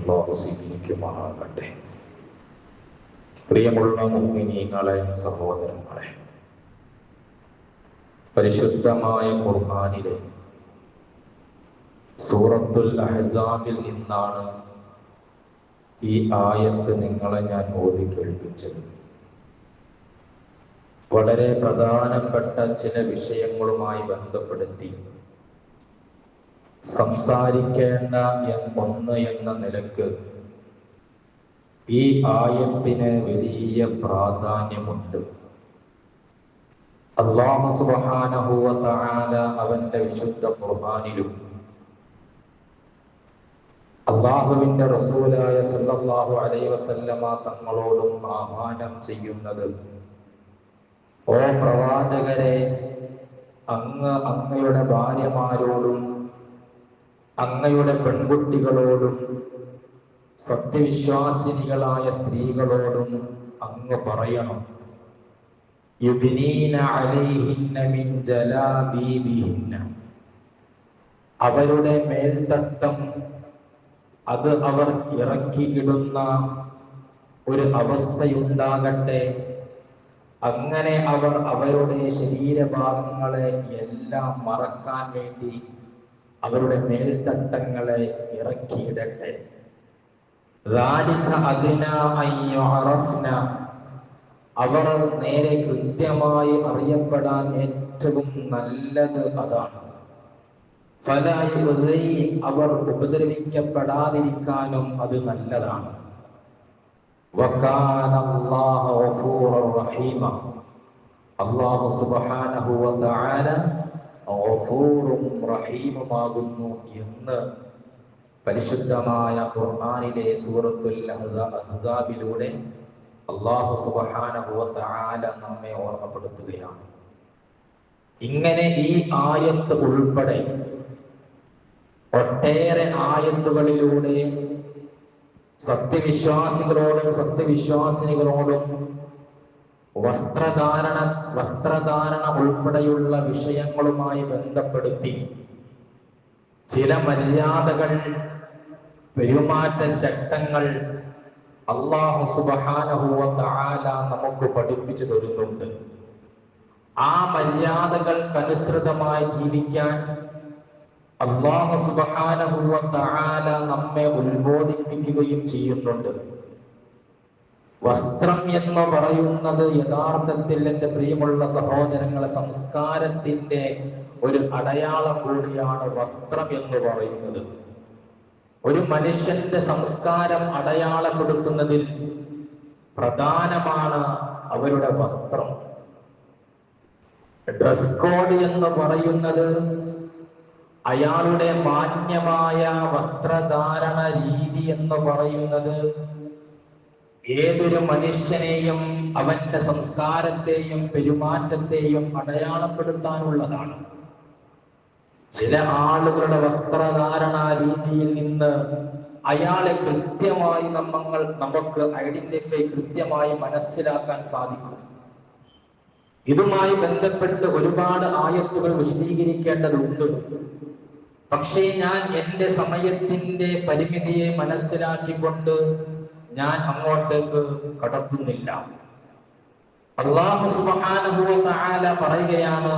അള്ളാഹു പ്രിയമുള്ള മുഗ്മിനീങ്ങളെ സഹോദരങ്ങളെ. പരിശുദ്ധമായ കുർബാനിലെ സൂറത്തുൽ അഹസാബിൽ നിന്നാണ് ഈ ആയത്ത് നിങ്ങളെ ഞാൻ ഓതി കേൾപ്പിച്ചത്. വളരെ പ്രധാനപ്പെട്ട ചില വിഷയങ്ങളുമായി ബന്ധപ്പെടുത്തി സംസാരിക്കേണ്ട ഒന്ന് എന്ന നിലയ്ക്ക് ഈ ആയത്തിന് വലിയ പ്രാധാന്യമുണ്ട്. അള്ളാഹു സുബ്ഹാനഹു വ തആല അവന്റെ വിശുദ്ധ ഖുർആനിലും അള്ളാഹുവിന്റെ റസൂലായ സല്ലല്ലാഹു അലൈ വസല്ലമ തങ്ങളോടും ആഹ്വാനം ചെയ്യുന്നത് ഓ പ്രവാചകരെ അങ്ങ് അങ്ങയുടെ ഭാര്യമാരോടും അങ്ങയുടെ പെൺകുട്ടികളോടും സത്യവിശ്വാസിനികളായ സ്ത്രീകളോടും അങ്ങ് പറയണം. അവരുടെ മേൽത്തട്ടം അത് അവർ ഇറക്കിയിടുന്ന ഒരു അവസ്ഥയുണ്ടാകട്ടെ. അങ്ങനെ അവർ അവരുടെ ശരീരഭാഗങ്ങളെ എല്ലാം മറക്കാൻ വേണ്ടി അവരുടെ മേൽത്തട്ടങ്ങളെ ഇറക്കിയിടട്ടെ. അവർ നേരെ കൃത്യമായി അറിയപ്പെടാൻ ഏറ്റവും നല്ലത് അതാണ്. അവർ ഉപദ്രവിക്കപ്പെടാതിരിക്കാനും അത് നല്ലതാണ്. അള്ളാഹു സുബാന ഗഫൂറും എന്ന് പരിശുദ്ധമായ ഖുർആാനിലെ സൂറത്തുൽ അഹ്സാബിലൂടെ അള്ളാഹു തആല നമ്മെ ഓർമ്മപ്പെടുത്തുകയാണ്. ഇങ്ങനെ ഈ ആയത്ത് ഉൾപ്പെടെ ഒട്ടേറെ ആയത്തുകളിലൂടെ സത്യവിശ്വാസികളോടും സത്യവിശ്വാസിനികളോടും വസ്ത്രധാരണ വസ്ത്രധാരണ ഉൾപ്പെടെയുള്ള വിഷയങ്ങളുമായി ബന്ധപ്പെടുത്തി ചില മര്യാദകൾ പെരുമാറ്റ ചട്ടങ്ങൾ അള്ളാഹു സുബാനഹുല നമുക്ക് പഠിപ്പിച്ചു തരുന്നുണ്ട്. ആ മര്യാദകൾക്കനുസൃതമായി ജീവിക്കാൻ അള്ളാഹു സുബഹാനഹുവ തആല നമ്മെ ഉത്ബോധിപ്പിക്കുകയും ചെയ്യുന്നുണ്ട്. വസ്ത്രം എന്ന് പറയുന്നത് യഥാർത്ഥത്തിൽ എന്റെ പ്രിയമുള്ള സഹോദരങ്ങളെ സംസ്കാരത്തിന്റെ ഒരു അടയാളം കൂടിയാണ് വസ്ത്രം എന്ന് പറയുന്നത്. ഒരു മനുഷ്യന്റെ സംസ്കാരം അടയാളപ്പെടുത്തുന്നതിൽ പ്രധാനമാണ് അവരുടെ വസ്ത്രം. ഡ്രസ് കോഡ് എന്ന് പറയുന്നത് അയാളുടെ മാന്യമായ വസ്ത്രധാരണ രീതി എന്ന് പറയുന്നത് ഏതൊരു മനുഷ്യനെയും അവന്റെ സംസ്കാരത്തെയും പെരുമാറ്റത്തെയും അടയാളപ്പെടുത്താനുള്ളതാണ്. ചില ആളുകളുടെ വസ്ത്രധാരണ രീതിയിൽ നിന്ന് അയാളെ കൃത്യമായി നമ്മൾ നമുക്ക് ഐഡന്റിഫൈ കൃത്യമായി മനസ്സിലാക്കാൻ സാധിക്കും. ഇതുമായി ബന്ധപ്പെട്ട് ഒരുപാട് ആയത്തുകൾ വിശദീകരിക്കേണ്ടതുണ്ട്. പക്ഷേ ഞാൻ എന്റെ സമയത്തിന്റെ പരിമിതിയെ മനസ്സിലാക്കിക്കൊണ്ട് ഞാൻ അങ്ങോട്ടേക്ക് കടക്കുന്നില്ല. അള്ളാഹു പറയുകയാണ്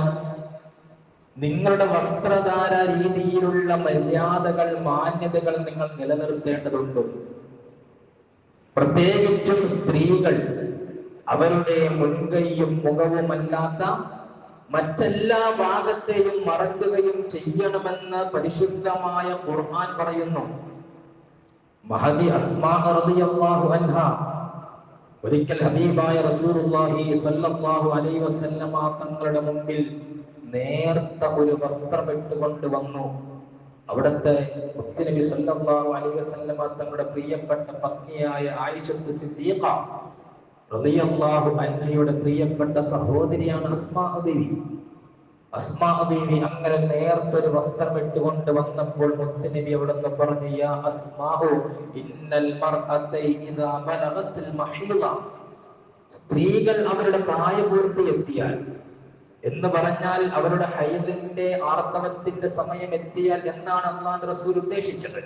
നിങ്ങളുടെ വസ്ത്രധാര രീതിയിലുള്ള മര്യാദകൾ മാന്യതകൾ നിങ്ങൾ നിലനിർത്തേണ്ടതുണ്ട്. പ്രത്യേകിച്ചും സ്ത്രീകൾ അവരുടെ മുൻകൈയും മുഖവുമല്ലാത്ത മറ്റെല്ലാ ഭാഗത്തെയും മറക്കുകയും ചെയ്യണമെന്ന് പരിശുദ്ധമായ ഖുർആൻ പറയുന്നു. മഹദി അസ്മാ റളിയല്ലാഹു അൻഹ. ഒരിക്കൽ ഹബീബായ റസൂലുള്ളാഹി സ്വല്ലല്ലാഹു അലൈഹി വസല്ലമ തങ്ങളുടെ മുമ്പിൽ നേർത്ത ഒരു വസ്ത്രം ഇട്ടുകൊണ്ട് വന്നു. അവിടുത്തെ മുത്തുനബി സല്ലല്ലാഹു അലൈഹി വസല്ലമ തങ്ങളുടെ പ്രിയപ്പെട്ട പത്നിയായ ആയിഷത്ത് സിദ്ദീഖ റളിയല്ലാഹു അൻഹയുടെ പ്രിയപ്പെട്ട സഹോദരിയാണ് അസ്മാ ദേവി. അസ്മാ ദേവി അങ്ങനെ നേർത്തൊരു വസ്ത്രം ഇട്ടുകൊണ്ട് വന്നപ്പോൾ മുത്തുനബി അവിടെ നിന്ന് പറഞ്ഞു യാ അസ്മാഹു ഇന്നൽ സ്ത്രീകൾ അവരുടെ പ്രായപൂർത്തി എത്തിയാൽ എന്ന് പറഞ്ഞാൽ അവരുടെ ഹൈദിന്റെ ആർത്തവത്തിന്റെ സമയം എത്തിയാൽ എന്നാണ് അള്ളാഹ് റസൂൽ ഉദ്ദേശിച്ചത്.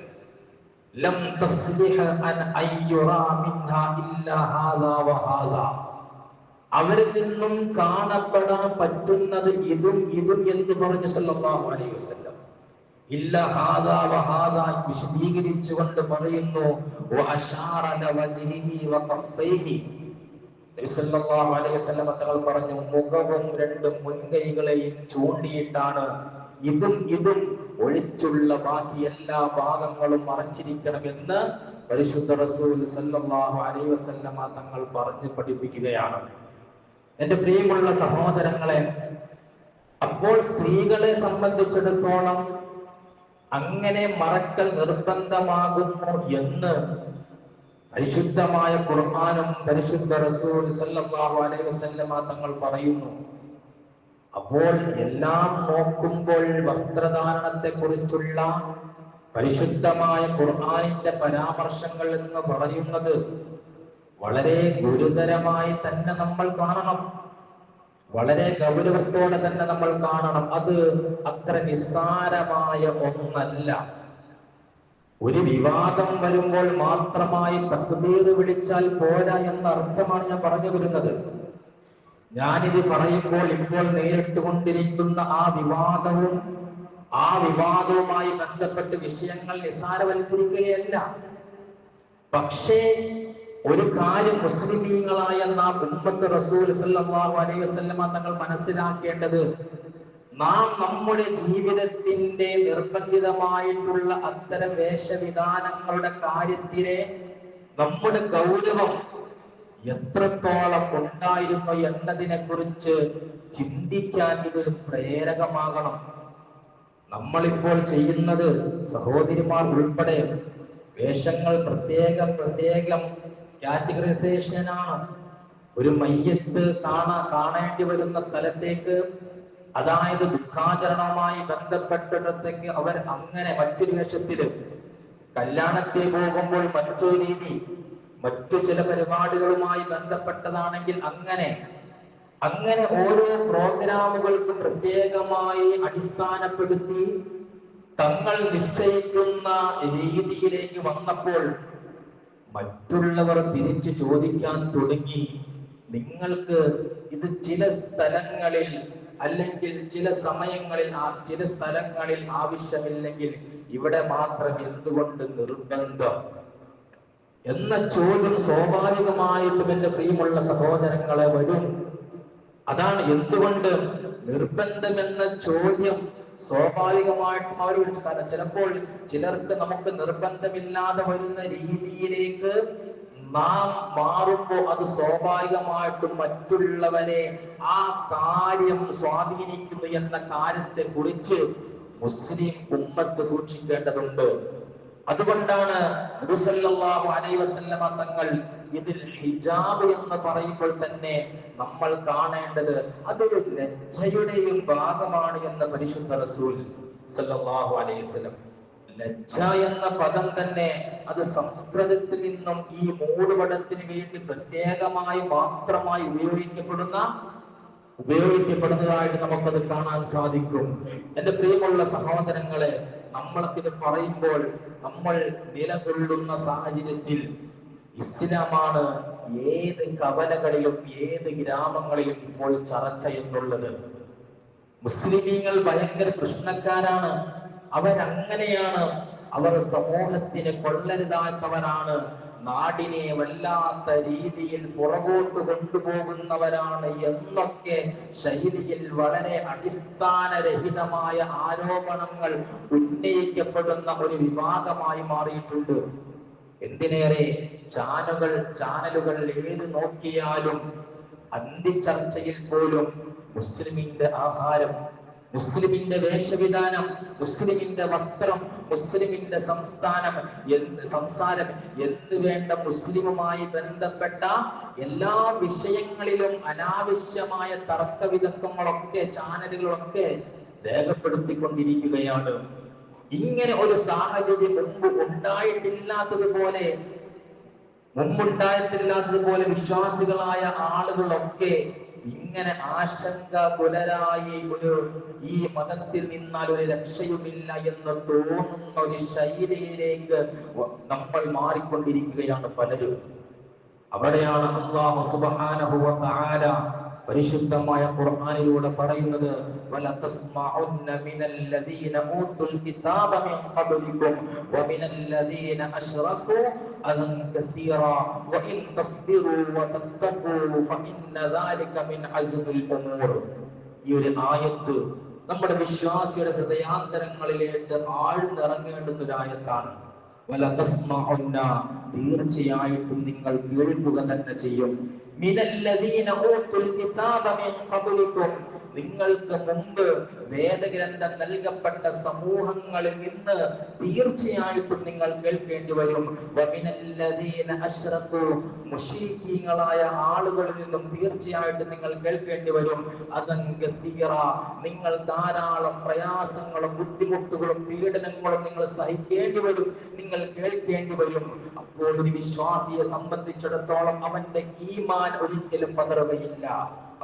ലം തസ്ലിഹ അൻ അയ്യുറാ മിൻഹാ ഇല്ലാ ഹാദാ വഹാദാ അവരിൽ നിന്നും കാണപ്പെടാൻ പറ്റുന്നത് ഇതും ഇതും എന്ന് പറഞ്ഞു സല്ലല്ലാഹു അലൈഹി വസല്ലം. ഇല്ല ഹാദാ വഹാദാ പറയുന്നു വഅശാറ നബി സല്ലല്ലാഹു അലൈഹി വസല്ലം തങ്ങൾ പറഞ്ഞു മുഖവും രണ്ട് മുൻകൈകളെയും ചൂണ്ടിയിട്ടാണ് ഇതും ഇതും ഒഴിച്ചുള്ള ബാക്കി എല്ലാ ഭാഗങ്ങളും മറച്ചിരിക്കണമെന്ന് പരിശുദ്ധ റസൂൽ സല്ലല്ലാഹു അലൈഹി വസല്ലമ തങ്ങൾ പറഞ്ഞു പഠിപ്പിക്കുകയാണ്. എന്റെ പ്രിയമുള്ള സഹോദരങ്ങളെ അപ്പോൾ സ്ത്രീകളെ സംബന്ധിച്ചിടത്തോളം അങ്ങനെ മറക്കൽ നിർബന്ധമാകുന്നു എന്ന് പരിശുദ്ധമായ ഖുർആാനും പരിശുദ്ധ റസൂൽ സല്ലല്ലാഹു അലൈഹി വസല്ലമ തങ്ങൾ പറയുന്നു. അപ്പോൾ എല്ലാം നോക്കുമ്പോൾ വസ്ത്രധാരണത്തെ കുറിച്ചുള്ള പരിശുദ്ധമായ ഖുർആാനിന്റെ പരാമർശങ്ങൾ എന്ന് പറയുന്നത് വളരെ ഗുരുതരമായി തന്നെ നമ്മൾ കാണണം. വളരെ ഗൗരവത്തോടെ തന്നെ നമ്മൾ കാണണം. അത് അത്ര നിസ്സാരമായ ഒന്നല്ല. ഒരു വിവാദം വരുമ്പോൾ മാത്രമായി തക്ബീർ വിളിച്ചാൽ പോരാ എന്ന അർത്ഥമാണ് ഞാൻ പറഞ്ഞു വരുന്നത്. ഞാനിത് പറയുമ്പോൾ ഇപ്പോൾ നേരിട്ട് കൊണ്ടിരിക്കുന്ന ആ വിവാദവും ആ വിവാദവുമായി ബന്ധപ്പെട്ട് വിഷയങ്ങൾ നിസ്സാരവൽക്കരിക്കുകയല്ല. പക്ഷേ ഒരു കാര്യം മുസ്ലിമീങ്ങളായ നാം റസൂൽ സല്ലല്ലാഹു അലൈഹി വസല്ലമ തങ്ങൾ മനസ്സിലാക്കേണ്ടത് നാം നമ്മുടെ ജീവിതത്തിന്റെ നിർബന്ധിതമായിട്ടുള്ള അത്തരം വേഷവിധാനങ്ങളുടെ കാര്യത്തിലെ നമ്മുടെ ഗൗരവം എത്രത്തോളം ഉണ്ടായിരുന്നു എന്നതിനെ കുറിച്ച് ചിന്തിക്കാൻ ഇതൊരു പ്രേരകമാകണം. നമ്മളിപ്പോൾ ചെയ്യുന്നത് സഹോദരിമാർ ഉൾപ്പെടെ വേഷങ്ങൾ പ്രത്യേകം പ്രത്യേകം കാറ്റഗറൈസേഷനാണ് ഒരു മയ്യത്ത് കാണാ കാണേണ്ടി വരുന്ന സ്ഥലത്തേക്ക് അതായത് ദുഃഖാചരണവുമായി ബന്ധപ്പെട്ടിടത്തേക്ക് അവർ അങ്ങനെ മറ്റൊരു വേഷത്തിൽ. കല്യാണത്തിൽ പോകുമ്പോൾ മറ്റൊരു രീതി മറ്റു ചില പരിപാടികളുമായി ബന്ധപ്പെട്ടതാണെങ്കിൽ അങ്ങനെ. അങ്ങനെ ഓരോ പ്രോഗ്രാമുകൾക്കും പ്രത്യേകമായി അടിസ്ഥാനപ്പെടുത്തി തങ്ങൾ നിശ്ചയിക്കുന്ന രീതിയിലേക്ക് വന്നപ്പോൾ മറ്റുള്ളവർ തിരിച്ചു ചോദിക്കാൻ തുടങ്ങി. നിങ്ങൾക്ക് ഇത് ചില സ്ഥലങ്ങളിൽ അല്ലെങ്കിൽ ചില സമയങ്ങളിൽ ആ ചില സ്ഥലങ്ങളിൽ ആവശ്യമില്ലെങ്കിൽ ഇവിടെ മാത്രം എന്തുകൊണ്ട് നിർബന്ധം? എന്ന ചോദ്യം സ്വാഭാവികമായിട്ടും എന്റെ പ്രിയമുള്ള സഹോദരങ്ങളെ വരും. അതാണ് എന്തുകൊണ്ട് നിർബന്ധം എന്ന ചോദ്യം സ്വാഭാവികമായിട്ടും അവർ വിളിച്ചു കാരണം ചിലപ്പോൾ ചിലർക്ക് നമുക്ക് നിർബന്ധമില്ലാതെ വരുന്ന രീതിയിലേക്ക് നാം മാറുമ്പോൾ അത് സ്വാഭാവികമായിട്ടും മറ്റുള്ളവരെ ആ കാര്യം സ്വാധീനിക്കുന്നു എന്ന കാര്യത്തെ കുറിച്ച് മുസ്ലിം ഉമ്മത്ത് സൂക്ഷിക്കേണ്ടതുണ്ട്. അതുകൊണ്ടാണ് തങ്ങൾ ഇതിൽ ഹിജാബ് എന്ന് പറയുമ്പോൾ തന്നെ നമ്മൾ കാണേണ്ടത് അതൊരു ലജ്ജയുടെയും ഭാഗമാണ് എന്ന് പരിശുദ്ധ റസൂൽ സല്ലല്ലാഹു അലൈഹി വസല്ലം. ലജ്ജ എന്ന പദം തന്നെ അത് സംസ്കൃതത്തിൽ നിന്നും ഈ മൂടുപടത്തിന് വേണ്ടി പ്രത്യേകമായി മാത്രമായി ഉപയോഗിക്കപ്പെടുന്ന ഉപയോഗിക്കപ്പെടുന്നതായിട്ട് നമുക്കത് കാണാൻ സാധിക്കും. എന്റെ പ്രിയമുള്ള സഹോദരങ്ങളെ നമ്മളൊക്കെ ഇത് പറയുമ്പോൾ നമ്മൾ നിലകൊള്ളുന്ന സാഹചര്യത്തിൽ ഇസ്ലാമാണ് ഏത് കവലകളിലും ഏത് ഗ്രാമങ്ങളിലും ഇപ്പോൾ ചർച്ച എന്നുള്ളത്. മുസ്ലിമീങ്ങൾ ഭയങ്കര കൃഷ്ണക്കാരാണ് അവരങ്ങനെയാണ്. അവർ സമൂഹത്തിന് കൊള്ളരുതാത്തവരാണ്. നാടിനെ വല്ലാത്ത രീതിയിൽ പുറകോട്ട് കൊണ്ടുപോകുന്നവരാണ് എന്നൊക്കെ ശൈലിയിൽ വളരെ അടിസ്ഥാനരഹിതമായ ആരോപണങ്ങൾ ഉന്നയിക്കപ്പെടുന്ന ഒരു വിഭാഗമായി മാറിയിട്ടുണ്ട്. എന്തിനേറെ ചാനലുകൾ ചാനലുകൾ ഏത് നോക്കിയാലും അന്തിച്ചർച്ചയിൽ പോലും മുസ്ലിമിന്റെ ആഹാരം മുസ്ലിമിന്റെ വേഷവിധാനം മുസ്ലിമിന്റെ വസ്ത്രം മുസ്ലിമിന്റെ സംസ്ഥാനം എന്ത് സംസാരം എന്ത് വേണ്ട മുസ്ലിമുമായി ബന്ധപ്പെട്ട എല്ലാ വിഷയങ്ങളിലും അനാവശ്യമായ തർക്ക തർക്കവിതക്കങ്ങളൊക്കെ ചാനലുകളൊക്കെ രേഖപ്പെടുത്തിക്കൊണ്ടിരിക്കുകയാണ്. ഇങ്ങനെ ഒരു സാഹചര്യം മുമ്പ് ഉണ്ടായിട്ടില്ലാത്തതുപോലെ മുമ്പുണ്ടായിട്ടില്ലാത്തതുപോലെ വിശ്വാസികളായ ആളുകളൊക്കെ ഇങ്ങനെ ആശങ്ക പുലരായി ഒരു ഈ മതത്തിൽ നിന്നാൽ ഒരു രക്ഷയുമില്ല എന്ന് തോന്നുന്ന ഒരു ശൈലിയിലേക്ക് നമ്മൾ മാറിക്കൊണ്ടിരിക്കുകയാണ് പലരും. അവിടെയാണ് അള്ളാഹു സുബ്ഹാനഹു വ തആല പരിശുദ്ധമായ ഖുർആാനിലൂടെ പറയുന്നത് വല من الذين أوتوا الكتاب കിതാബ മിൻ ومن الذين أشركوا أذى كثيرا وإن വഇൻ وتتقوا فإن ഫഇന്ന من മിൻ الأمور. ഈ ഒരു ആയത്ത് നമ്മുടെ വിശ്വാസിയുടെ ഹൃദയാന്തരങ്ങളിലേക്ക് ആഴ്ന്നിറങ്ങേണ്ടുന്ന ഒരു ആയത്താണ്. തീർച്ചയായിട്ടും നിങ്ങൾ കേൾക്കുക തന്നെ ചെയ്യും. നിങ്ങൾക്ക് മുമ്പ് വേദഗ്രന്ഥം നൽകപ്പെട്ട സമൂഹങ്ങളിൽ നിന്ന് തീർച്ചയായിട്ടും നിങ്ങൾ കേൾക്കേണ്ടി വരും. അശ്റഖു ആളുകളിൽ നിന്നും തീർച്ചയായിട്ടും നിങ്ങൾ കേൾക്കേണ്ടി വരും. അതൻ ഗതീറ നിങ്ങൾ ധാരാളം പ്രയാസങ്ങളും ബുദ്ധിമുട്ടുകളും പീഡനങ്ങളും നിങ്ങൾ സഹിക്കേണ്ടി വരും. നിങ്ങൾ കേൾക്കേണ്ടി വരും. അപ്പോൾ ഒരു വിശ്വാസിയെ സംബന്ധിച്ചിടത്തോളം അവന്റെ ഈമാൻ ഒരിക്കലും പതറുകയില്ല.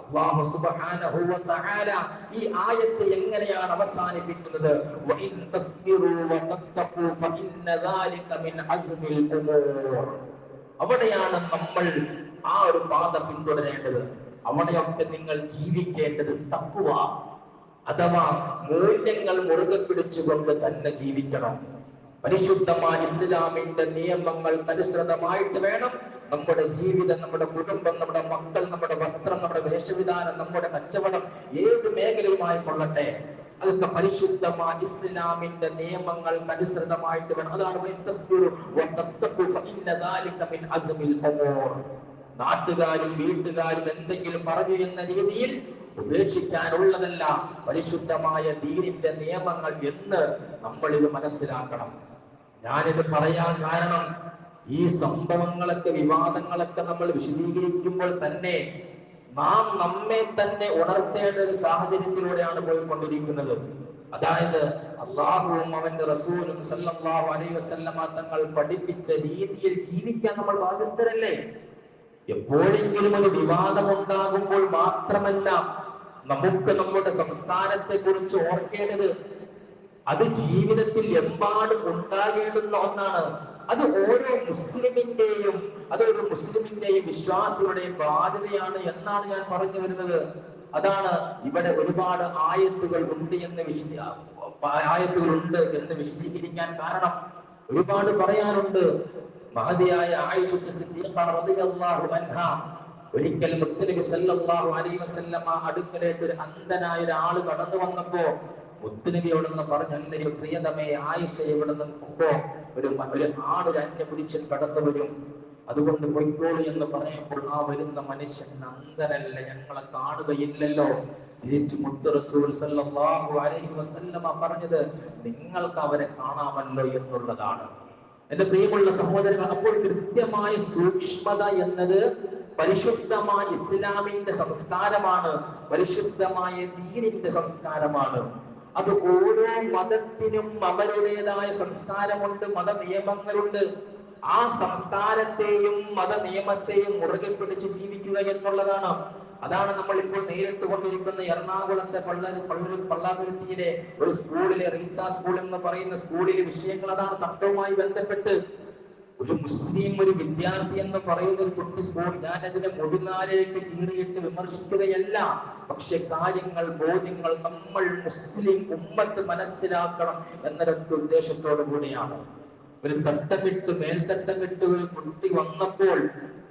അല്ലാഹു സുബ്ഹാനഹു വ തആല ഈ ആയത്ത് എങ്ങനെയാണ് അവസാനിപ്പിക്കുന്നത്? വഇൻ തസ്ബിറു വ തത്തഖു ഫഇന്ന ദാലിക മിൻ അസ്മിൽ ഉമൂർ. അവിടെയാണ് നമ്മൾ ആ ഒരു പാത പിന്തുടരേണ്ടത്. അവിടെയൊക്കെ നിങ്ങൾ ജീവിക്കേണ്ടത് തക്കുവ അഥവാ മൂല്യങ്ങൾ മുറുകെ പിടിച്ചുകൊണ്ട് തന്നെ ജീവിക്കണം. പരിശുദ്ധമായ ഇസ്ലാമിന്റെ നിയമങ്ങൾ അനുസൃതമായിട്ട് വേണം. നമ്മുടെ ജീവിതം നമ്മുടെ കുടുംബം നമ്മുടെ മക്കൾ നമ്മുടെ വസ്ത്രം നമ്മുടെ വേഷവിധാനം നമ്മുടെ കച്ചവടം ഏത് മേഖലയുമായി കൊള്ളട്ടെ? അതൊക്കെ പരിശുദ്ധമായ ഇസ്ലാമിന്റെ നിയമങ്ങൾ അനുസൃതമായിട്ട് വേണം. അതാണ് നാട്ടുകാരും വീട്ടുകാരും എന്തെങ്കിലും പറഞ്ഞു എന്ന രീതിയിൽ ഉപേക്ഷിക്കാനുള്ളതല്ല പരിശുദ്ധമായ ദീനിന്റെ നിയമങ്ങൾ എന്ന് നമ്മൾ ഇത് മനസ്സിലാക്കണം. ഞാനിത് പറയാൻ കാരണം ഈ സംഭവങ്ങളൊക്കെ വിവാദങ്ങളൊക്കെ നമ്മൾ വിശദീകരിക്കുമ്പോൾ തന്നെ നാം നമ്മെ തന്നെ ഉണർത്തേണ്ട ഒരു സാഹചര്യത്തിലൂടെയാണ് പോയിക്കൊണ്ടിരിക്കുന്നത്. അതായത് അള്ളാഹുവും അവന്റെ റസൂലും സല്ലല്ലാഹു അലൈഹി വസല്ലമ തങ്ങൾ പഠിപ്പിച്ച രീതിയിൽ ജീവിക്കാൻ നമ്മൾ ബാധ്യസ്ഥരല്ലേ? എപ്പോഴെങ്കിലും ഒരു വിവാദം ഉണ്ടാകുമ്പോൾ മാത്രമല്ല നമുക്ക് നമ്മുടെ സംസ്കാരത്തെ കുറിച്ച് ഓർക്കേണ്ടത് അത് ജീവിതത്തിൽ എമ്പാടും ഉണ്ടാകേണ്ടുന്ന ഒന്നാണ്. അത് ഓരോ മുസ്ലിമിന്റെയും അതൊരു മുസ്ലിമിന്റെയും വിശ്വാസികളുടെയും ബാധ്യതയാണ് എന്നാണ് ഞാൻ പറഞ്ഞു വരുന്നത്. അതാണ് ഇവിടെ ഒരുപാട് ആയത്തുകൾ ഉണ്ട് എന്ന് വിശദീ ആയത്തുകൾ ഉണ്ട് എന്ന് വിശദീകരിക്കാൻ കാരണം. ഒരുപാട് പറയാനുണ്ട്. മഹതിയായ ആയിഷത്ത് ഒരിക്കൽ മുത്തനബി സല്ലല്ലാഹു അലൈഹി വസല്ലമ ഒരു അന്ധനായ ഒരാൾ കടന്നു വന്നപ്പോ മുത്തുനബി അവിടെ നിന്ന് പറഞ്ഞു അല്ലയോ പ്രിയതമേ ആയിഷ ഇവിടെ നിൽക്കുമ്പോ ഒരു മ- ഒരു ആടൊരു അന്യപുരുഷൻ കടന്നു വരും. അതുകൊണ്ട് പൊയ്ക്കോളൂ എന്ന് പറയുമ്പോൾ ആ വരുന്ന മനുഷ്യൻ അന്ധനല്ല ഞങ്ങളെ കാണുകയില്ലല്ലോ. തിരിച്ച് മുത്ത് റസൂൽ സല്ലല്ലാഹു അലൈഹി വസല്ലമ പറഞ്ഞത് നിങ്ങൾക്ക് അവരെ കാണാമല്ലോ എന്നുള്ളതാണ്. എന്റെ പ്രിയമുള്ള സഹോദരങ്ങൾ അപ്പോൾ കൃത്യമായ സൂക്ഷ്മത എന്നത് പരിശുദ്ധമായ ഇസ്ലാമിന്റെ സംസ്കാരമാണ്. പരിശുദ്ധമായ ദീനിന്റെ സംസ്കാരമാണ്. അത് ഓരോ മതത്തിനും അവരുടേതായ സംസ്കാരമുണ്ട് മത നിയമങ്ങളുണ്ട് ആ സംസ്കാരത്തെയും മത നിയമത്തെയും മുറുകെ പിടിച്ച് ജീവിക്കുക എന്നുള്ളതാണ്. അതാണ് നമ്മൾ ഇപ്പോൾ നേരിട്ട് കൊണ്ടിരിക്കുന്ന എറണാകുളത്തെ പള്ളരി പള്ളരി പള്ളാപുരത്തിയിലെ ഒരു സ്കൂളിലെ റീത്ത സ്കൂൾ എന്ന് പറയുന്ന സ്കൂളിലെ വിഷയങ്ങൾ അതാണ് തത്വവുമായി ബന്ധപ്പെട്ട് ഒരു മുസ്ലിം ഒരു വിദ്യാർത്ഥി എന്ന് പറയുന്ന ഒരു കുട്ടി സ്കൂൾ ഞാൻ അതിനെ മുടിനാരേക്ക് കീറിയിട്ട് വിമർശിക്കുകയല്ല. പക്ഷെ കാര്യങ്ങൾ ബോധ്യങ്ങൾ നമ്മൾ മുസ്ലിം ഉമ്മത്ത് മനസ്സിലാക്കണം എന്നൊരൊറ്റ ഉദ്ദേശത്തോടു കൂടിയാണ് ഒരു തട്ടമിട്ട് മേൽത്തട്ടമിട്ട് ഒരു കുട്ടി വന്നപ്പോൾ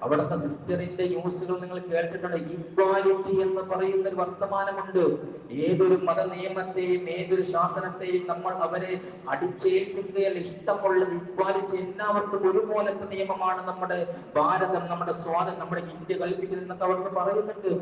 അവിടുത്തെ സിസ്റ്ററിന്റെ ന്യൂസുകൾ നിങ്ങൾ കേട്ടിട്ടുണ്ട്. ഇക്വാലിറ്റി എന്ന് പറയുന്ന ഒരു വർത്തമാനമുണ്ട്. ഏതൊരു മത നിയമത്തെയും ഏതൊരു ശാസനത്തെയും നമ്മൾ അവരെ അടിച്ചേൽപ്പിക്കുകയല്ല ഇഷ്ടമുള്ളത് ഈക്വാലിറ്റി എല്ലാവർക്കും ഒരുപോലത്തെ നിയമമാണ് നമ്മുടെ ഭാരതം നമ്മുടെ സ്വാതന്ത്ര്യം നമ്മുടെ ഇന്ത്യ കൽപ്പിക്കുന്നത് എന്നൊക്കെ അവർക്ക് പറയുന്നുണ്ട്.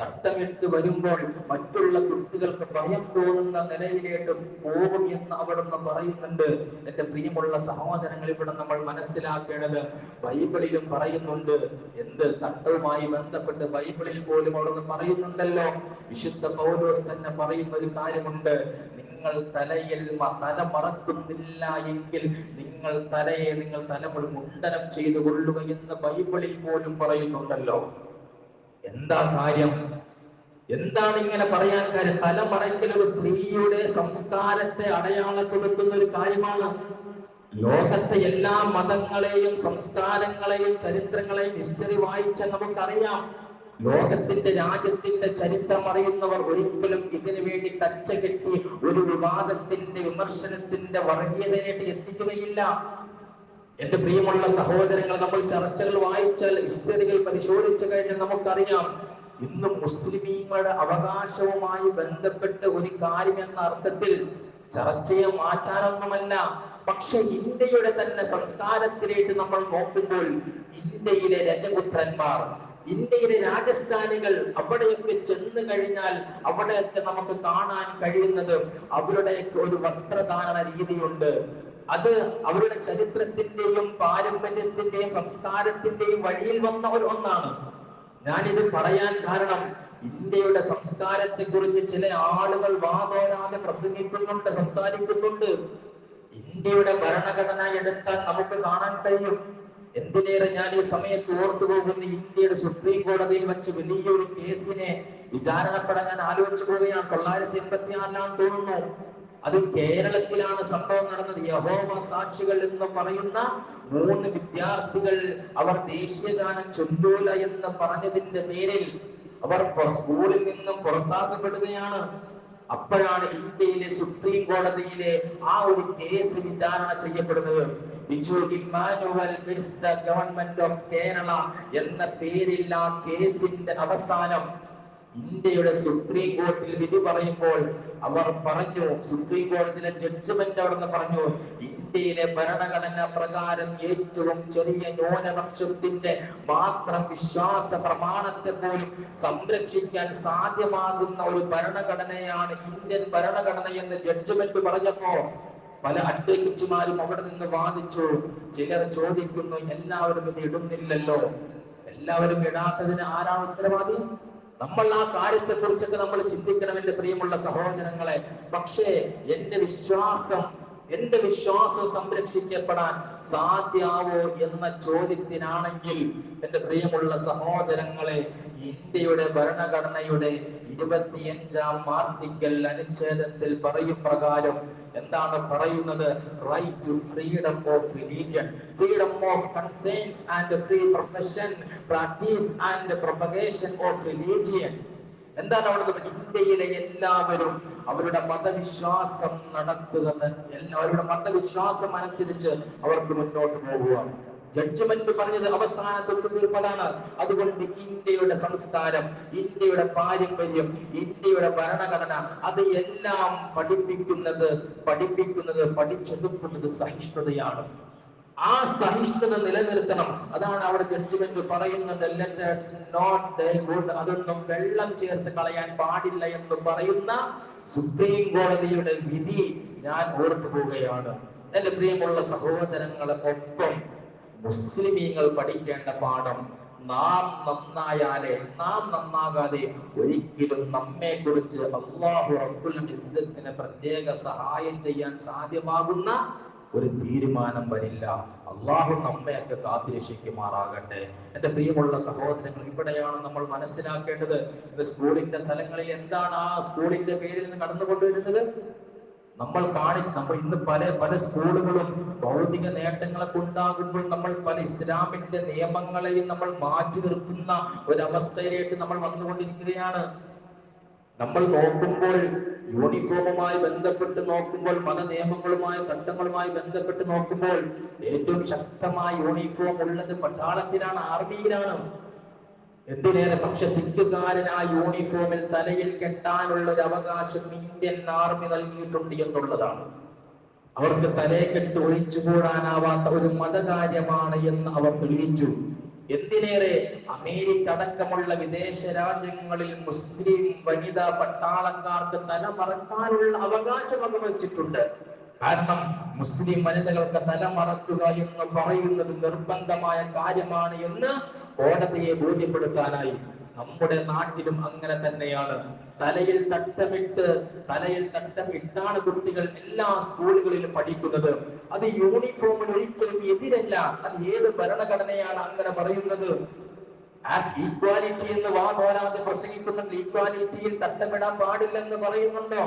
തട്ടമിട്ട് വരുമ്പോൾ മറ്റുള്ള കുട്ടികൾക്ക് ഭയം തോന്നുന്ന നിലയിലേക്ക് പോകും എന്ന് അവിടുന്ന് പറയുന്നുണ്ട്. എന്റെ പ്രിയമുള്ള സഹോദരങ്ങൾ ഇവിടെ നമ്മൾ മനസ്സിലാക്കേണ്ടത് ബൈബിളിലും പറയുന്നുണ്ട്. എന്ത് തട്ടവുമായി ബന്ധപ്പെട്ട് ബൈബിളിൽ പോലും അവിടുന്ന് പറയുന്നുണ്ടല്ലോ. വിശുദ്ധ പൗലോസ് തന്നെ പറയുന്ന ഒരു കാര്യമുണ്ട്. നിങ്ങൾ തലയിൽ തല മറക്കുന്നില്ല എങ്കിൽ നിങ്ങൾ തലയെ നിങ്ങൾ തലമുടി മുണ്ടനം ചെയ്തു കൊള്ളുക എന്ന് ബൈബിളിൽ പോലും പറയുന്നുണ്ടല്ലോ. എന്താ കാര്യം? എന്താണ് ഇങ്ങനെ പറയാൻ കാര്യം? തലമറയ്ക്കൽ ഒരു സ്ത്രീയുടെ സംസ്കാരത്തെ അടയാളപ്പെടുത്തുന്ന ഒരു കാര്യമാണ്. ലോകത്തെ എല്ലാ മതങ്ങളെയും സംസ്കാരങ്ങളെയും ചരിത്രങ്ങളെയും ഹിസ്റ്ററി വായിച്ച നമുക്കറിയാം. ലോകത്തിന്റെ രാജ്യത്തിന്റെ ചരിത്രം അറിയുന്നവർ ഒരിക്കലും ഇതിനു വേണ്ടി കച്ചകെട്ടി ഒരു വിവാദത്തിന്റെ വിമർശനത്തിന്റെ വർഗീയതയായിട്ട് എത്തിക്കുകയില്ല. എന്റെ പ്രിയമുള്ള സഹോദരങ്ങൾ നമ്മൾ ചർച്ചകൾ വായിച്ചാൽ ഹിസ്റ്ററികൾ പരിശോധിച്ചു കഴിഞ്ഞാൽ നമുക്കറിയാം ഇന്ന് മുസ്ലിമീങ്ങളുടെ അവകാശവുമായി ബന്ധപ്പെട്ട ഒരു കാര്യം എന്ന അർത്ഥത്തിൽ ചർച്ചയെ മാറ്റാനൊന്നുമല്ല പക്ഷെ ഇന്ത്യയുടെ തന്നെ സംസ്കാരത്തിലേക്ക് നമ്മൾ നോക്കുമ്പോൾ ഇന്ത്യയിലെ രജപുത്രന്മാർ ഇന്ത്യയിലെ രാജസ്ഥാനികൾ അവിടെയൊക്കെ ചെന്ന് കഴിഞ്ഞാൽ അവിടെയൊക്കെ നമുക്ക് കാണാൻ കഴിയുന്നത് അവരുടെയൊക്കെ ഒരു വസ്ത്രധാരണ രീതിയുണ്ട്. അത് അവരുടെ ചരിത്രത്തിന്റെയും പാരമ്പര്യത്തിന്റെയും സംസ്കാരത്തിന്റെയും വഴിയിൽ വന്ന ഒരു ഒന്നാണ്. ഞാൻ ഇത് പറയാൻ കാരണം ഇന്ത്യയുടെ സംസ്കാരത്തെ കുറിച്ച് ചില ആളുകൾ വാതോരാതെ പ്രസംഗിക്കുന്നുണ്ട് സംസാരിക്കുന്നുണ്ട്. ഇന്ത്യയുടെ ഭരണഘടന എടുത്താൽ നമുക്ക് കാണാൻ കഴിയും. എന്തിനേറെ ഞാൻ ഈ സമയത്ത് ഓർത്തു പോകുന്ന ഇന്ത്യയുടെ സുപ്രീം കോടതിയിൽ വെച്ച് വലിയൊരു കേസിനെ വിചാരണപ്പെടാൻ ഞാൻ ആലോചിച്ചു പോവുകയാണ്. തൊള്ളായിരത്തി എൺപത്തി ആറിലാണെന്ന് തോന്നുന്നു. അത് കേരളത്തിലാണ് സംഭവം നടന്നത്. യഹോവ സാക്ഷികൾ എന്ന് പറയുന്ന മൂന്ന് വിദ്യാർത്ഥികൾ അവർ ദേശീയഗാനം ചൊല്ലൂല എന്ന് പറഞ്ഞതിന്റെ പേരിൽ അവർ സ്കൂളിൽ നിന്നും പുറത്താക്കപ്പെടുകയാണ്. അപ്പോഴാണ് ഇന്ത്യയിലെ സുപ്രീം കോടതിയിലെ ആ ഒരു കേസ് വിചാരണ ചെയ്യപ്പെടുന്നത്. ഗവൺമെന്റ് ഓഫ് കേരള എന്ന പേരിൽ ആ കേസിന്റെ അവസാനം ഇന്ത്യയുടെ സുപ്രീം കോടതിയിൽ വിധി പറയുമ്പോൾ അവർ പറഞ്ഞു സുപ്രീം കോടതിയിലെ ജഡ്ജ്മെന്റ് അവിടെ നിന്ന് പറഞ്ഞു ഇന്ത്യയിലെ ഭരണഘടന പ്രകാരം ഏറ്റവും ചെറിയ ന്യൂനപക്ഷത്തിന്റെ മാത്രം വിശ്വാസ പ്രമാണത്തെ പോലും സംരക്ഷിക്കാൻ സാധ്യമാകുന്ന ഒരു ഭരണഘടനയാണ് ഇന്ത്യൻ ഭരണഘടന എന്ന് ജഡ്ജ്മെന്റ് പറഞ്ഞപ്പോ പല അഡ്വക്കേറ്റുമാരും അവിടെ നിന്ന് വാദിച്ചു. ചിലർ ചോദിക്കുന്നു എല്ലാവരും ഇത് ഇടുന്നില്ലല്ലോ. എല്ലാവരും ഇടാത്തതിന് ആരാണ് ഉത്തരവാദി? നമ്മൾ ആ കാര്യത്തെ കുറിച്ചൊക്കെ നമ്മൾ ചിന്തിക്കണം എന്റെ പ്രിയമുള്ള സഹോദരങ്ങളെ. പക്ഷേ എന്റെ വിശ്വാസം എന്റെ വിശ്വാസം സംരക്ഷിക്കപ്പെടാൻ സാധ്യാവോ എന്ന ചോദ്യത്തിനാണെങ്കിൽ എന്റെ പ്രിയമുള്ള സഹോദരങ്ങളെ ഇന്ത്യയുടെ ഭരണഘടനയുടെ ഇരുപത്തിയഞ്ചാം ആർട്ടിക്കൽ അനുച്ഛേദത്തിൽ പറയും പ്രകാരം എന്താണ് പറയുന്നത്? Right to freedom of religion freedom of conscience and free profession practice and propagation of religion എന്താണ് അവിടെ? ഇന്ത്യയിലെ എല്ലാവരും അവരുടെ മതവിശ്വാസം നടത്തുക അവരുടെ മതവിശ്വാസം അനുസരിച്ച് അവർക്ക് മുന്നോട്ട് പോകുക. ജഡ്ജ്മെന്റ് പറഞ്ഞത് അവസാനത്തെ ഒത്തുതീർപ്പതാണ് അതുകൊണ്ട് ഇന്ത്യയുടെ സംസ്കാരം ഇന്ത്യയുടെ പാരമ്പര്യം ഇന്ത്യയുടെ ഭരണഘടന അത് എല്ലാം പഠിപ്പിക്കുന്നത് പഠിപ്പിക്കുന്നത് പഠിച്ചെടുക്കുന്നത് സഹിഷ്ണുതയാണ്. ആ സഹിഷ്ണുത നിലനിർത്തണം. അതാണ് അവിടെ ജഡ്ജ്മെന്റ് പറയുന്നത്. അതൊന്നും വെള്ളം ചേർത്ത് കളയാൻ പാടില്ല എന്ന് പറയുന്ന സുപ്രീം കോടതിയുടെ വിധി ഞാൻ ഓർത്തു പോവുകയാണ് എന്റെ പ്രിയമുള്ള സഹോദരങ്ങളെ ഒപ്പം മുസ്ലിമീങ്ങൾ പഠിക്കേണ്ട പാഠം നാം നന്നായാലേ നാം നന്നാകാതെ ഒരിക്കലും നമ്മെ കുറിച്ച് അള്ളാഹു റബ്ബുൽ ഇസ്സത്തിന് പ്രത്യേക സഹായം ചെയ്യാൻ സാധ്യമാകുന്ന ഒരു തീരുമാനം വരില്ല. അള്ളാഹു നമ്മയൊക്കെ കാത്തിരക്ഷിക്കുമാറാകട്ടെ. എന്റെ പ്രിയമുള്ള സഹോദരങ്ങൾ ഇവിടെയാണ് നമ്മൾ മനസ്സിലാക്കേണ്ടത്. സ്കൂളിന്റെ തലങ്ങളിൽ എന്താണ് ആ സ്കൂളിന്റെ പേരിൽ നിന്ന് കടന്നുകൊണ്ടുവരുന്നത്? നമ്മൾ കാണി നമ്മൾ ഇന്ന് പല പല സ്കൂളുകളും ഭൗതിക നേട്ടങ്ങളൊക്കെ ഉണ്ടാകുമ്പോൾ നമ്മൾ പല ഇസ്ലാമിന്റെ നിയമങ്ങളെയും നമ്മൾ മാറ്റി നിർത്തുന്ന ഒരവസ്ഥയിലേക്ക് നമ്മൾ വന്നുകൊണ്ടിരിക്കുകയാണ്. നമ്മൾ നോക്കുമ്പോൾ യൂണിഫോമുമായി ബന്ധപ്പെട്ട് നോക്കുമ്പോൾ മത നിയമങ്ങളുമായി ചട്ടങ്ങളുമായി ബന്ധപ്പെട്ട് നോക്കുമ്പോൾ ഏറ്റവും ശക്തമായ യൂണിഫോം ഉള്ളത് പട്ടാളത്തിലാണ് ആർമിയിലാണ്. എന്തിനേറെ പക്ഷെ സിഖുകാരൻ യൂണിഫോമിൽ തലയിൽ കെട്ടാനുള്ള ഒരു അവകാശം ഇന്ത്യൻ ആർമി നൽകിയിട്ടുണ്ട് എന്നുള്ളതാണ്. അവർക്ക് തലയെക്കെട്ട് ഒഴിച്ചുകൂടാനാവാത്ത ഒരു മതകാര്യമാണ് എന്ന് അവർ തെളിയിച്ചു. എന്തിനേറെ? അമേരിക്ക അടക്കമുള്ള വിദേശ രാജ്യങ്ങളിൽ മുസ്ലിം വനിതാ പട്ടാളക്കാർക്ക് തല മറക്കാനുള്ള അവകാശം വകവച്ചിട്ടുണ്ട് കാരണം മുസ്ലിം വനിതകൾക്ക് തലമറക്കുക എന്ന് പറയുന്നത് നിർബന്ധമായ കാര്യമാണ് എന്ന് കോടതിയെ ബോധ്യപ്പെടുത്താനായി. നമ്മുടെ നാട്ടിലും അങ്ങനെ തന്നെയാണ്. തലയിൽ തട്ടമിട്ട് തലയിൽ തട്ടമിട്ടാണ് കുട്ടികൾ എല്ലാ സ്കൂളുകളിലും പഠിക്കുന്നത്. അത് യൂണിഫോമിന് ഒരിക്കലും എതിരല്ല. അത് ഏത് ഭരണഘടനയാണ് അങ്ങനെ പറയുന്നത്? ഈക്വാലിറ്റി എന്ന് വാ പോരാതെ പ്രസംഗിക്കുന്നുണ്ട്. ഈക്വാലിറ്റിയിൽ തട്ടമിടാൻ പാടില്ലെന്ന് പറയുന്നുണ്ടോ?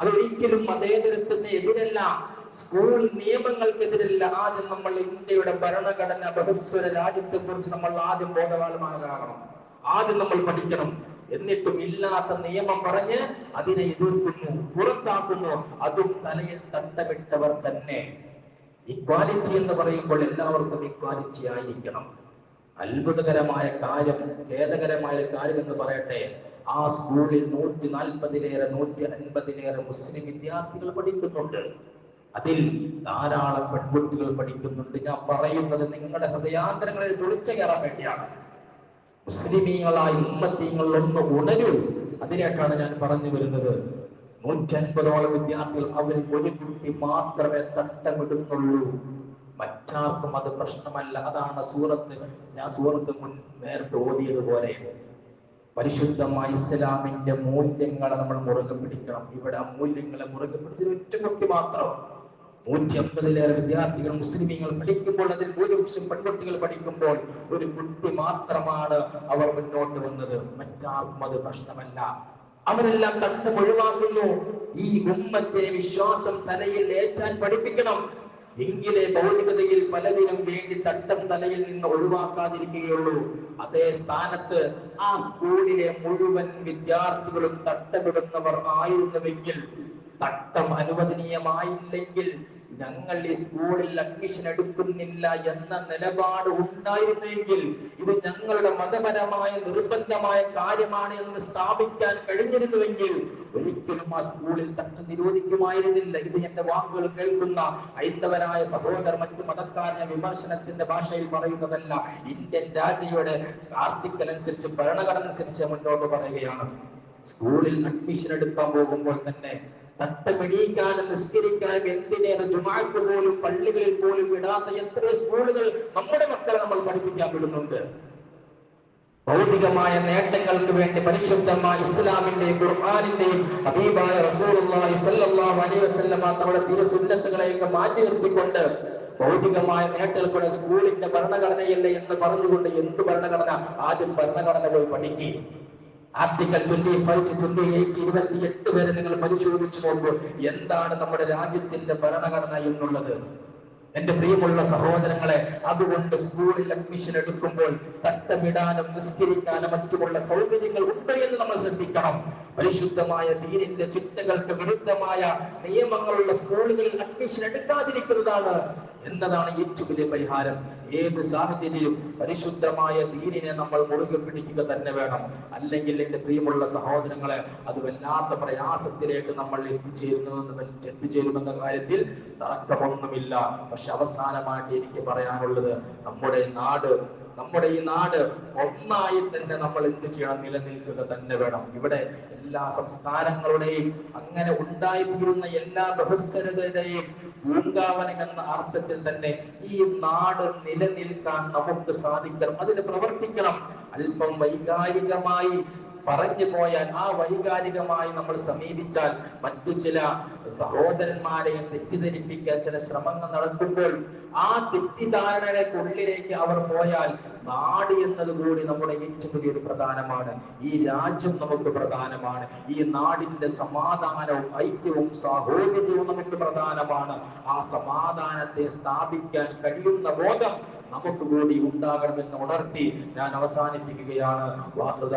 അതൊരിക്കലും മതേതരത്തിന് എതിരല്ല. സ്കൂൾ നിയമങ്ങൾക്കെതിരല്ല. ആദ്യം നമ്മൾ ഇന്ത്യയുടെ ഭരണഘടന ബഹുസ്വര രാജ്യത്തെ കുറിച്ച് നമ്മൾ ആദ്യം ബോധവാന്മാരാകണം. ആദ്യം നമ്മൾ പഠിക്കണം. എന്നിട്ടും ഇല്ലാത്ത നിയമം പറഞ്ഞ് അതിനെ എതിർക്കുന്നു പുറത്താക്കുന്നു. അതും തലയിൽ തട്ടമിട്ടവർ തന്നെ. ഇക്വാലിറ്റി എന്ന് പറയുമ്പോൾ എല്ലാവർക്കും ഇക്വാലിറ്റി ആയിരിക്കണം. അത്ഭുതകരമായ കാര്യം ഖേദകരമായ കാര്യം എന്ന് പറയട്ടെ. ആ സ്കൂളിൽ നൂറ്റി നാൽപ്പതിലേറെ നൂറ്റി അൻപതിലേറെ മുസ്ലിം വിദ്യാർത്ഥികൾ പഠിക്കുന്നുണ്ട്. അതിൽ ധാരാളം പെൺകുട്ടികൾ പഠിക്കുന്നുണ്ട്. ഞാൻ പറയുന്നത് നിങ്ങളുടെ ഹൃദയാന്തരങ്ങളിൽ തുളിച്ചു കയറാൻ വേണ്ടിയാണ്. മുസ്ലിമീങ്ങളായ ഉമ്മത്തീങ്ങൾ ഒന്ന് ഉണരൂ. അതിലേക്കാണ് ഞാൻ പറഞ്ഞു വരുന്നത്. നൂറ്റി അൻപതോളം വിദ്യാർത്ഥികൾ അവർ ഒരു കുട്ടി മാത്രമേ തട്ടമിടുന്നുള്ളൂ. മറ്റാർക്കും അത് പ്രശ്നമല്ല. അതാണ് സൂറത്ത് ഞാൻ സൂറത്ത് മുൻ നേരത്തെ ഓതിയതുപോലെ. പരിശുദ്ധമായ ഇസ്ലാമിന്റെ മൂല്യങ്ങളെ നമ്മൾ മുറുകെ പിടിക്കണം. ഇവിടെ ആ മൂല്യങ്ങളെ മുറുകെ പിടിച്ചത് ഒറ്റ കുട്ടി മാത്രം. നൂറ്റി അമ്പതിലേറെ വിദ്യാർത്ഥികൾ മുസ്ലിമീങ്ങൾ പഠിക്കുമ്പോൾ അതിൽ ഭൂരിപക്ഷം പെൺകുട്ടികൾ പഠിക്കുമ്പോൾ ഒരു കുട്ടി മാത്രമാണ് അവർ മുന്നോട്ട് വന്നത്. മറ്റാർക്കും അത് പ്രശ്നമല്ല. അവരെല്ലാം തട്ടം ഒഴിവാക്കുന്നു ഈ ഉമ്മത്തെ വിശ്വാസം തലയിൽ ഏറ്റാൻ പഠിപ്പിക്കണം. എങ്കിലേ ഭൗതികതയിൽ പലതിനും വേണ്ടി തട്ടം തലയിൽ നിന്ന് ഒഴിവാക്കാതിരിക്കുകയുള്ളൂ. അതേ സ്ഥാനത്ത് ആ സ്കൂളിലെ മുഴുവൻ വിദ്യാർത്ഥികളും തട്ടമിടുന്നവർ ആയിരുന്നുവെങ്കിൽ തട്ടം അനുവദനീയമായില്ലെങ്കിൽ ഞങ്ങൾ ഈ സ്കൂളിൽ അഡ്മിഷൻ എടുക്കുന്നില്ല എന്ന നിലപാട് ഉണ്ടായിരുന്നെങ്കിൽ ഇത് ഞങ്ങളുടെ മതപരമായ നിർബന്ധമായ കാര്യമാണ് എന്ന് സ്ഥാപിക്കാൻ കഴിഞ്ഞിരുന്നുവെങ്കിൽ ഒരിക്കലും ആ സ്കൂളിൽ തന്നെ നിരോധിക്കുമായിരുന്നില്ല. ഇത് എന്റെ വാക്കുകൾ കേൾക്കുന്ന ഹൈന്ദവരായ സഹോദരർ മറ്റു മതക്കാരനെ വിമർശനത്തിന്റെ ഭാഷയിൽ പറയുന്നതല്ല. ഇന്ത്യൻ രാജ്യയുടെ ആർട്ടിക്കൽ അനുസരിച്ച് ഭരണഘടന അനുസരിച്ച് മുന്നോട്ട് പറയുകയാണ്. സ്കൂളിൽ അഡ്മിഷൻ എടുക്കാൻ പോകുമ്പോൾ തന്നെ തട്ടമിടിക്കാനും നിസ്കരിക്കാനും എന്തിനേറെ ജുമാക്ക് പോലും പള്ളികളിൽ പോലും വിടാത്ത എത്ര സ്കൂളുകൾ നമ്മുടെ മക്കളെ നമ്മൾ പഠിപ്പിക്കാൻ വിടുന്നുണ്ട്. ഭൗതികമായ നേട്ടങ്ങൾക്ക് വേണ്ടി പരിശുദ്ധമായ ഇസ്ലാമിന്റെയും ഖുർആാനിന്റെയും അബീബായ റസൂലുള്ളാഹി സ്വല്ലല്ലാഹു അലൈഹി വസല്ലമ തിരുസുന്നത്തുകളെയൊക്കെ മാറ്റി നിർത്തിക്കൊണ്ട് ഭൗതികമായ നേട്ടങ്ങൾക്കൂടെ സ്കൂളിന്റെ ഭരണഘടനയല്ലേ എന്ന് പറഞ്ഞുകൊണ്ട് എന്ത് ഭരണഘടന? ആദ്യം ഭരണഘടന പോയി പഠിക്കുക article twenty five twenty eight ഇരുപത്തി എട്ട് വരെ നിങ്ങൾ പരിശോധിച്ചു നോക്കൂ. എന്താണ് നമ്മുടെ രാജ്യത്തിന്റെ ഭരണഘടന എന്നുള്ളത്? എന്റെ പ്രിയമുള്ള സഹോദരങ്ങളെ അതുകൊണ്ട് സ്കൂളിൽ അഡ്മിഷൻ എടുക്കുമ്പോൾ തട്ടമിടാനും നിസ്കരിക്കാനും മറ്റുമുള്ള സൗകര്യങ്ങൾ ഉണ്ട് എന്ന് നമ്മൾ ശ്രദ്ധിക്കണം. പരിശുദ്ധമായ ദീനിന്റെ ചിട്ടകൾക്ക് വിരുദ്ധമായ നിയമങ്ങളുള്ള സ്കൂളുകളിൽ അഡ്മിഷൻ എടുക്കാതിരിക്കുന്നതാണ്. എന്നതാണ് ഏറ്റവും വലിയ പരിഹാരം. ഏത് സാഹചര്യവും പരിശുദ്ധമായ ദീനിനെ നമ്മൾ മുറുകെ പിടിക്കുക തന്നെ വേണം. അല്ലെങ്കിൽ എന്റെ പ്രിയമുള്ള സഹോദരങ്ങളെ അത് വല്ലാത്ത പ്രയാസത്തിലേക്ക് നമ്മൾ എത്തിച്ചേരുന്നതെന്ന് എത്തിച്ചേരുമെന്ന കാര്യത്തിൽ തർക്കമൊന്നുമില്ല. പക്ഷെ അവസാനമായിട്ട് എനിക്ക് പറയാനുള്ളത് നമ്മുടെ നാട് നമ്മുടെ ഈ നാട് ഒന്നായി തന്നെ നമ്മൾ എന്ത് ചെയ്യണം? നിലനിൽക്കുക തന്നെ വേണം. ഇവിടെ എല്ലാ സംസ്ഥാനങ്ങളുടെയും അങ്ങനെ ഉണ്ടായിത്തീരുന്ന എല്ലാ ബഹുസ്വരതയുടെയും പൂങ്കാവനം എന്ന അർത്ഥത്തിൽ തന്നെ ഈ നാട് നിലനിൽക്കാൻ നമുക്ക് സാധിക്കണം. അതിന് പ്രവർത്തിക്കണം. അല്പം വൈകാരികമായി പറഞ്ഞു പോയാൽ ആ വൈകാരികമായി നമ്മൾ സമീപിച്ചാൽ മറ്റു ചില സഹോദരന്മാരെയും തെറ്റിദ്ധരിപ്പിക്കാൻ ചില ശ്രമങ്ങൾ നടക്കുമ്പോൾ ആ തെറ്റിദ്ധാരണയുടെക്കുള്ളിലേക്ക് അവർ പോയാൽ നാട് എന്നത് കൂടി നമ്മുടെ ഏറ്റവും വലിയൊരു പ്രധാനമാണ്. ഈ രാജ്യം നമുക്ക് പ്രധാനമാണ്. ഈ നാടിന്റെ സമാധാനവും ഐക്യവും സാഹോദര്യവും നമുക്ക് പ്രധാനമാണ്. ആ സമാധാനത്തെ സ്ഥാപിക്കാൻ കഴിയുന്ന ബോധം നമുക്ക് കൂടി ഉണ്ടാകണമെന്ന് ഉണർത്തി ഞാൻ അവസാനിപ്പിക്കുകയാണ്. വാസുദ